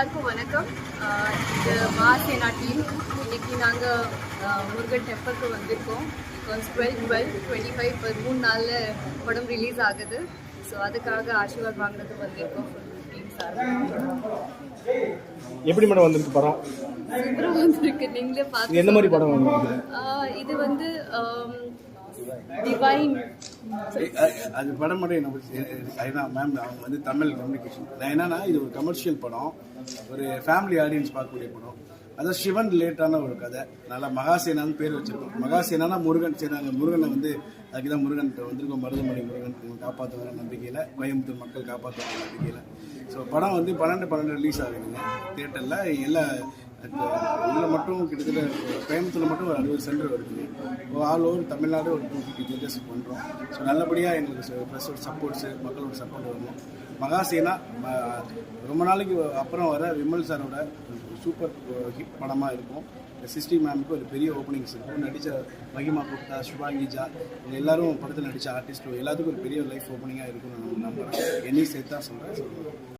எல்லாருக்கும் வணக்கம். இது மகாசேனா டீம். இன்னைக்கு நாங்கள் முருகன் டெம்பிளுக்கு வந்திருக்கோம். Because twelve twelve twenty five இப்போ மூணு நாளில் படம் ரிலீஸ் ஆகுது. ஸோ அதுக்காக ஆசீர்வாத் வாங்கினதுக்கு வந்திருக்கோம். எப்படி மேடம் வந்திருக்கு படம்? சூப்பராக வந்திருக்கு. நீங்களே பார்த்து எந்த மாதிரி படம் இது வந்து டிவைன் அது படம் மட்டும் என்ன ஏன்னா மேம் அவங்க வந்து தமிழ் கம்யூனிகேஷன் என்னன்னா இது ஒரு கமர்ஷியல் படம். ஒரு ஃபேமிலி ஆடியன்ஸ் பார்க்கக்கூடிய படம். அதான் சிவன் ரிலேட்டான ஒரு கதை. நல்லா மகாசேனான்னு பேர் வச்சிருக்கோம். மகாசேனானா முருகன். சரி நாங்கள் முருகனை வந்து அதுக்கு தான் முருகன் வந்திருக்கோம். மருதமலை முருகன் காப்பாற்றுவாங்க நம்பிக்கையில் கோயம்புத்தூர் மக்கள் காப்பாற்றுவாங்க நம்பிக்கையில். ஸோ படம் வந்து பன்னெண்டு பன்னெண்டு ரிலீஸ் ஆகுதுங்க. தேட்டரில் எல்லா இதில் மட்டும் கிட்டத்தட்ட கோயம்புத்தூரில் மட்டும் ஒரு அறுபது சென்டர் வருது. ஆல் ஓவர் தமிழ்நாடு ஒரு டூ ஃபிஃப்டி ஜட்ஜஸ் பண்ணுறோம் ஸோ நல்லபடியாக எங்களுக்கு ப்ரெஸ்ஸோட சப்போர்ட்ஸு மக்களோட சப்போர்ட் வரணும். மகாசேனா ம- ரொம்ப நாளைக்கு அப்புறம் வர விமல் சாரோட சூப்பர் ஹிட் படமாக இருக்கும். சிஸ்டி மேமுக்கு ஒரு பெரிய ஓப்பனிங்ஸ் இருக்கும் நடித்த மகிமா குப்தா சுபாங்கிஜா இவங்க எல்லாரும் படத்தில் நடித்த ஆர்டிஸ்ட்டும் எல்லாத்துக்கும் ஒரு பெரிய லைஃப் ஓப்பனிங்காக இருக்கும்னு நான் நம்புகிறேன் என்னையும் சேர்த்து தான் சொல்கிறேன்